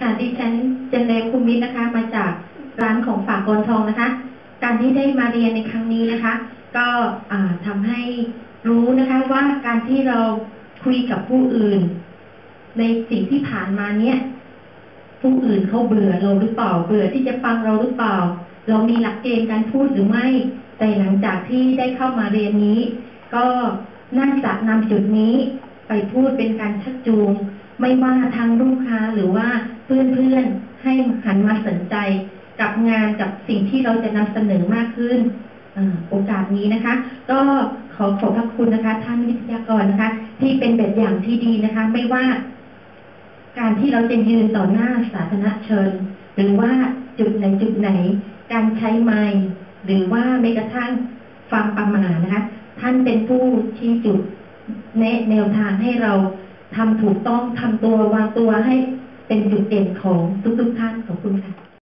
ค่ะดิฉันเจนเลภูมิตรนะคะ มาจากร้านของฝากกรทองนะคะ การที่ได้มาเรียนในครั้งนี้นะคะ ก็อ่าทำให้รู้นะคะว่าการที่เราคุยกับผู้อื่น ในสิ่งที่ผ่านมาเนี่ยผู้อื่นเขาเบื่อเราหรือเปล่า เบื่อที่จะฟังเราหรือเปล่า เรามีหลักเกณฑ์การพูดหรือไม่ แต่หลังจากที่ได้เข้ามาเรียนนี้ ก็น่าจะนำจุดนี้ไปพูดเป็นการชักจูง ไม่ว่าทางลูกค้าหรือว่าเพื่อนๆให้หันมาสนใจกับงานกับสิ่งที่เราจะนำเสนอมากขึ้นอโอกาสนี้นะคะ ก็ขอขอบพระคุณนะคะ ท่านวิทยากรนะคะ ที่เป็นแบบอย่างที่ดีนะคะ ไม่ว่าการที่เราจะยืนต่อหน้าสาธารณชน หรือว่าจุดไหนจุดไหน การใช้ไม้หรือว่าแม้กระทั่งฟังประมาณนะคะ ท่านเป็นผู้ชี้จุดแนะแนวทางให้เรา ทำถูกต้องทำตัววางตัวให้เป็นจุดเด่นของทุกๆท่านขอบคุณค่ะ